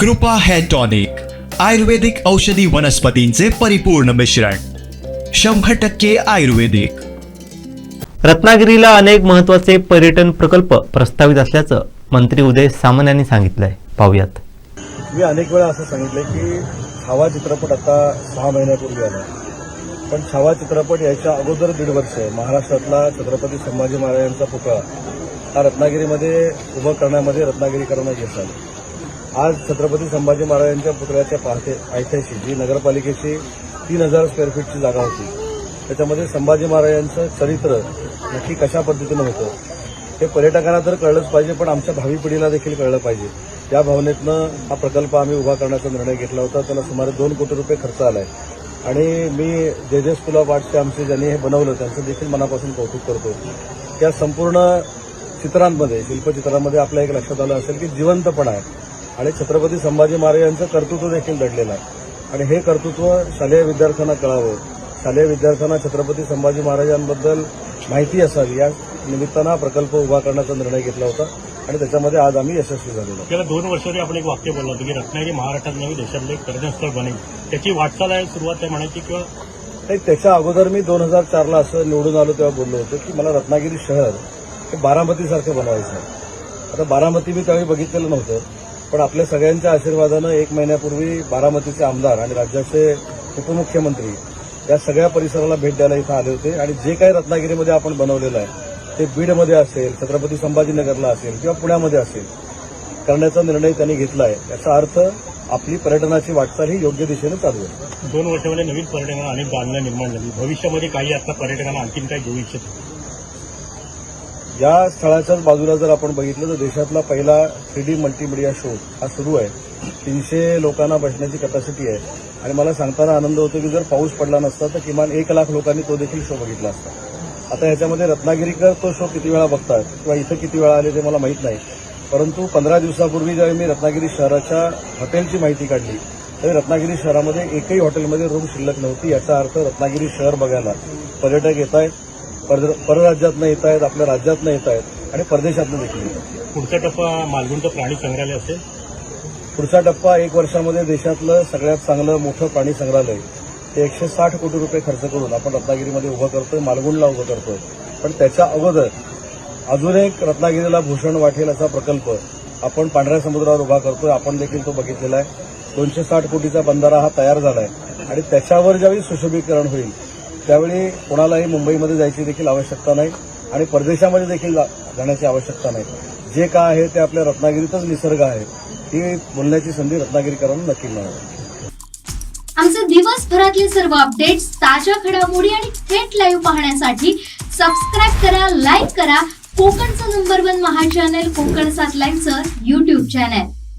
कृपा hair tonic आयुर्वेदिक औषधी वनस्पतींचे परिपूर्ण मिश्रण शंभर टक्के आयुर्वेदिक. रत्नागिरीला अनेक महत्त्वाचे पर्यटन प्रकल्प प्रस्तावित असल्याचं मंत्री उदय सामंत यांनी सांगितलंय. पाहुयात. मी अनेक वेळा असं सांगितलं की छावा चित्रपट आता सहा महिन्यापूर्वी आला. पण छावा चित्रपट याच्या अगोदर दीड वर्ष महाराष्ट्रातला छत्रपती संभाजी महाराजांचा पुतळा हा रत्नागिरीमध्ये उभं करण्यामध्ये रत्नागिरीकरांना यश आलं. आज छत्रपती संभाजी महाराजांच्या पुतळ्याच्या पाहते पायथ्याशी जी नगरपालिकेची तीन हजार स्क्वेअर फीटची जागा होती. त्याच्यामध्ये संभाजी महाराजांचं चरित्र नक्की कशा पद्धतीनं होतं हे पर्यटकांना तर कळलंच पाहिजे पण आमच्या भावी पिढीला देखील कळलं पाहिजे. या भावनेतनं हा प्रकल्प आम्ही उभा करण्याचा निर्णय घेतला होता. त्याला सुमारे दोन कोटी रुपये खर्च आलाय. आणि मी जे जे स्कूल ऑफ आर्टचे आमचे ज्यांनी हे बनवलं त्यांचं देखील मनापासून कौतुक करतो त्या संपूर्ण चित्रांमध्ये शिल्पचित्रांमध्ये आपल्या एक लक्षात आलं असेल की जिवंतपणा आहे. आणि छत्रपती संभाजी महाराजांचं कर्तृत्व देखील दडलेलं आहे. आणि हे कर्तृत्व शालेय विद्यार्थ्यांना कळावं. शालेय विद्यार्थ्यांना छत्रपती संभाजी महाराजांबद्दल माहिती असावी. या निमित्तानं हा प्रकल्प उभा करण्याचा निर्णय घेतला होता. आणि त्याच्यामध्ये आज आम्ही यशस्वी झालेलो. गेल्या दोन वर्षापूर्वी आपण एक वाक्य बोललो होतो की रत्नागिरी महाराष्ट्रात नवी देशातलं एक पर्यटनस्थळ बनेल. त्याची वाटचाल आहे सुरुवात आहे म्हणायची किंवा नाही त्याच्या अगोदर मी दोन हजार चारला असं निवडून आलो तेव्हा बोललो होतो की मला रत्नागिरी शहर हे बारामतीसारखं बनवायचं आहे. आता बारामती मी त्यावेळी बघितलेलं नव्हतं. पण आपल्या सगळ्यांच्या आशीर्वादानं एक महिन्यापूर्वी बारामतीचे आमदार आणि राज्याचे उपमुख्यमंत्री या सगळ्या परिसराला भेट द्यायला इथं आले होते. आणि जे काही रत्नागिरीमध्ये आपण बनवलेलं आहे ते बीडमध्ये असेल छत्रपती संभाजीनगरला असेल किंवा पुण्यामध्ये असेल करण्याचा निर्णय त्यांनी घेतला आहे याचा अर्थ आपली पर्यटनाची वाटचाल ही योग्य दिशेनं चालू आहे. दोन वर्षामध्ये नवीन पर्यटकांना अनेक बांधणं निर्माण झाली. भविष्यामध्ये काही आता पर्यटकांना आणखीन काही घेऊ इच्छित या स्थळाच्याच बाजूला जर आपण बघितलं तर देशातला पहिला थ्री डी मल्टीमीडिया शो हा सुरू आहे. तीनशे लोकांना बसण्याची कॅपॅसिटी आहे. आणि मला सांगताना आनंद होतो की जर पाऊस पडला नसता तर किमान एक लाख लोकांनी तो देखील शो बघितला असता. आता ह्याच्यामध्ये रत्नागिरीकर तो शो किती वेळा बघतात किंवा इथं किती वेळा आले ते मला माहीत नाही. परंतु पंधरा दिवसापूर्वी ज्यावेळी मी रत्नागिरी शहराच्या हॉटेलची माहिती काढली तरी रत्नागिरी शहरामध्ये एकही हॉटेलमध्ये रूम शिल्लक नव्हती याचा अर्थ रत्नागिरी शहर बघायला पर्यटक येत आहेत परराज्यातनं येत आहेत आपल्या राज्यातनं येत आहेत आणि परदेशातनं देखील येत आहेत पुढचा टप्पा मालगुंड प्राणी संग्रहालय असेल? पुढचा टप्पा एक वर्षामध्ये देशातलं सगळ्यात चांगलं मोठं प्राणी संग्रहालय. ते एकशे साठ कोटी रुपये खर्च करून आपण रत्नागिरीमध्ये उभं करतोय मालगुंडला उभं करतोय. पण त्याच्या अगोदर अजून एक रत्नागिरीला भूषण वाटेल असा प्रकल्प आपण पांढऱ्या समुद्रावर उभा करतोय आपण देखील तो बघितलेला आहे. दोनशे साठ कोटीचा बंधारा हा तयार झाला आहे आणि त्याच्यावर ज्यावेळी सुशोभीकरण होईल त्यावेळी कोणालाही मुंबईमध्ये जायची देखील आवश्यकता नाही आणि परदेशामध्ये देखील जाण्याची आवश्यकता नाही. जे काय आहे ते आपल्या रत्नागिरीतच निसर्ग आहे. ही बोलण्याची संधी रत्नागिरीकरांना नक्की मिळावी. आमचे दिवसभरातले सर्व अपडेट्स ताज्या घडामोडी आणि थेट लाईव्ह पाहण्यासाठी सबस्क्राईब करा लाईक करा. कोकणचं नंबर वन महा चॅनल कोकण सात लाईनचं युट्यूब चॅनल